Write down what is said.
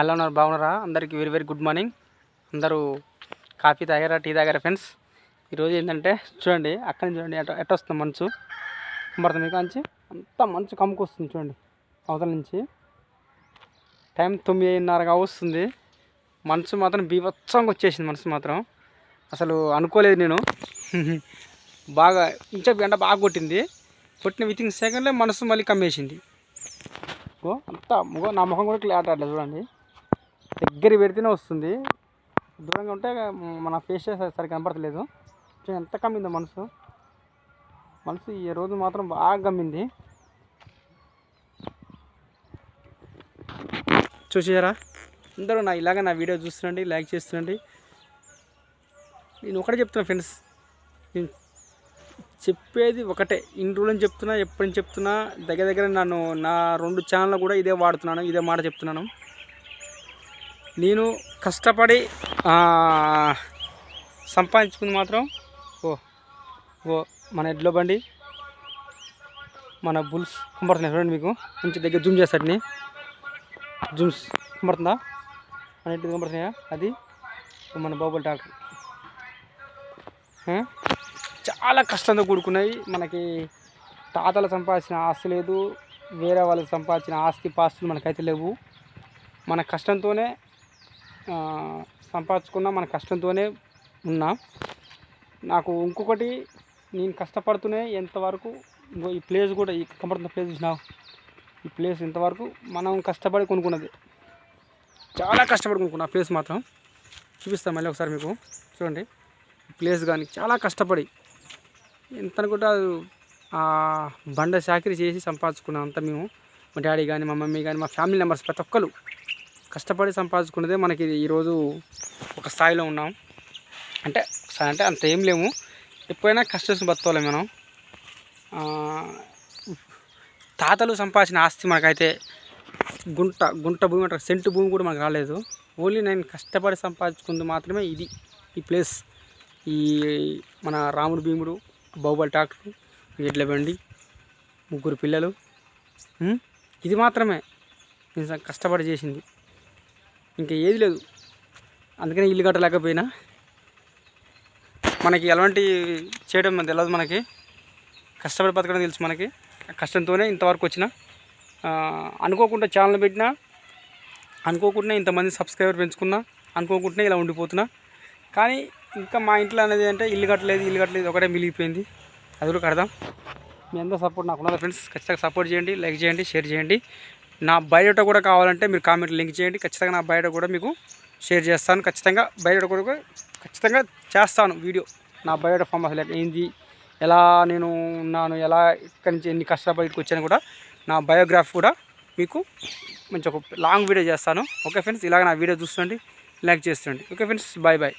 ఎలా ఉన్నారు? బాగున్నారా? అందరికీ వెరీ వెరీ గుడ్ మార్నింగ్. అందరూ కాఫీ తాగారా? టీ తాగారా ఫ్రెండ్స్? ఈరోజు ఏంటంటే చూడండి అక్కడి నుంచి చూడండి ఎట ఎట్ట వస్తుంది మంచు. కుమ్మరత మీకు నుంచి అంతా మంచు కమ్ముకొస్తుంది చూడండి అవతల నుంచి. టైం తొమ్మిదిన్నరగా వస్తుంది. మనసు మాత్రం బీభత్సంగా వచ్చేసింది మనసు మాత్రం. అసలు అనుకోలేదు నేను. బాగా ఇంచకు గంట బాగా కొట్టింది. కొట్టిన వితిన్ సెకండ్లో మనసు మళ్ళీ కమ్మేసింది. ఓ అంతా ముఖం నా ముఖం కూడా క్లియర్ ఆడలేదు చూడండి. దగ్గర పెడితేనే వస్తుంది. దూరంగా ఉంటే మన ఫేస్ సరిగ్గా కనపడతలేదు. ఎంత కమ్మిందో మనసు. మనసు ఈ రోజు మాత్రం బాగా కమ్మింది. చూసారా అందరూ నా ఇలాగ నా వీడియో చూస్తుండండి లైక్ చేస్తుండండి. నేను ఒకటే చెప్తున్నా ఫ్రెండ్స్. నేను చెప్పేది ఒకటే. ఇన్ని రోజులు చెప్తున్నా ఎప్పటి చెప్తున్నా దగ్గర దగ్గర నన్ను నా రెండు ఛానల్ కూడా ఇదే వాడుతున్నాను ఇదే మాట చెప్తున్నాను. నేను కష్టపడి సంపాదించుకుంది మాత్రం ఓ ఓ మన ఎడ్ల బండి మన బుల్స్ కుమ్మడుతున్నాయి చూడండి మీకు. మంచి దగ్గర జూమ్ చేస్తాడని జూమ్స్ కుమ్మడుతుందా మన ఎడ్లు కుమ్మడుతున్నాయా అది మన బాబుల్ టాక్ చాలా కష్టంతో కూడుకున్నాయి. మనకి తాతలు సంపాదించిన ఆస్తి లేదు వేరే వాళ్ళు సంపాదించిన ఆస్తి పాస్తులు మనకైతే లేవు. మన కష్టంతోనే సంపాదించుకున్న మన కష్టంతోనే ఉన్నా. నాకు ఇంకొకటి నేను కష్టపడుతూనే ఎంతవరకు ఈ ప్లేస్ కూడా ఈ కనబడుతున్న ప్లేస్ చూసినావు? ఈ ప్లేస్ ఇంతవరకు మనం కష్టపడి కొనుక్కున్నది? చాలా కష్టపడి కొనుక్కున్నా ప్లేస్ మాత్రం. చూపిస్తాను మళ్ళీ ఒకసారి మీకు. చూడండి. ప్లేస్ కానీ చాలా కష్టపడి ఎంత అనుకుంటే ఆ బండ చాకరీ చేసి సంపాదించుకున్నాం అంతా మేము. మా డాడీ కానీ మా మమ్మీ కానీ మా ఫ్యామిలీ మెంబర్స్ ప్రతి ఒక్కరు కష్టపడి సంపాదించుకునేదే మనకి ఈరోజు ఒక స్థాయిలో ఉన్నాం. అంటే అంటే అంత ఏం లేము ఎప్పుడైనా కష్టం బతకాలి మనం. తాతలు సంపాదించిన ఆస్తి మనకైతే గుంట గుంట భూమి అంటే సెంటు భూమి కూడా మనకు రాలేదు. ఓన్లీ నేను కష్టపడి సంపాదించుకుంది మాత్రమే ఇది ఈ ప్లేస్. ఈ మన రాముడు భీముడు బాహుబలి ట్రాక్టర్ ఎడ్ల బండి ముగ్గురు పిల్లలు. ఇది మాత్రమే. నేను కష్టపడి చేసింది. ఇంకా ఏది లేదు. అందుకనే ఇల్లు కట్టలేకపోయినా. మనకి ఎలాంటి చేయడం తెలియదు మనకి. కష్టపడి బతకడం తెలుసు మనకి. కష్టంతోనే ఇంతవరకు వచ్చిన. అనుకోకుండా ఛానల్ పెట్టినా అనుకోకుండా ఇంతమంది సబ్స్క్రైబర్ పెంచుకున్నా అనుకోకుండా ఇలా ఉండిపోతున్నా. కానీ ఇంకా మా ఇంట్లో అనేది అంటే ఇల్లు కట్టలేదు ఇల్లు కట్టలేదు ఒకటే మిగిలిపోయింది. అది కూడా కడదాం. మీ అందరూ సపోర్ట్ నాకు ఉన్నదా ఫ్రెండ్స్ ఖచ్చితంగా సపోర్ట్ చేయండి లైక్ చేయండి షేర్ చేయండి. నా బయోట కూడా కావాలంటే మీరు కామెంట్ లింక్ చేయండి. ఖచ్చితంగా నా బయోట కూడా మీకు షేర్ చేస్తాను. ఖచ్చితంగా బయోట కూడా ఖచ్చితంగా చేస్తాను వీడియో. నా బయోట ఫామ్ అసలు ఏంది ఎలా నేను ఉన్నాను ఎలా ఇక్కడి నుంచి ఎన్ని కష్టపడి వచ్చాను కూడా నా బయోగ్రాఫ్ కూడా మీకు మంచి ఒక లాంగ్ వీడియో చేస్తాను. ఓకే ఫ్రెండ్స్ ఇలాగ నా వీడియో చూస్తుండండి like చేస్తుండండి. Okay friends bye bye.